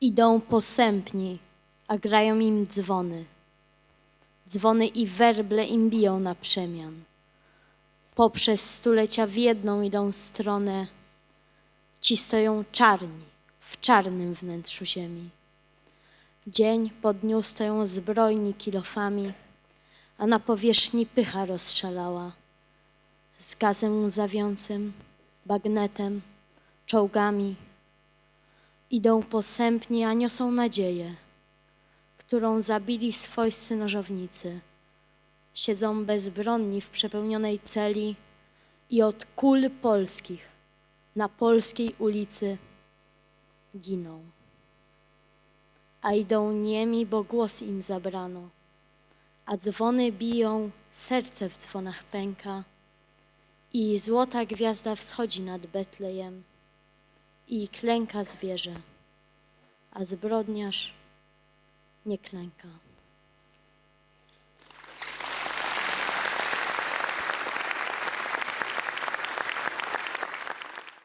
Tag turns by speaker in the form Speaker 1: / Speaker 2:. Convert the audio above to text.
Speaker 1: Idą posępni, a grają im dzwony. Dzwony i werble im biją na przemian. Poprzez stulecia w jedną idą stronę. Ci stoją czarni, w czarnym wnętrzu ziemi. Dzień po dniu stoją zbrojni kilofami, a na powierzchni pycha rozszalała. Z gazem łzawiącym, bagnetem, czołgami. Idą posępni, a niosą nadzieję, którą zabili swojscy nożownicy. Siedzą bezbronni w przepełnionej celi i od kul polskich na polskiej ulicy giną. A idą niemi, bo głos im zabrano, a dzwony biją, serce w dzwonach pęka i złota gwiazda wschodzi nad Betlejem i klęka zwierzę, a zbrodniarz nie klęka.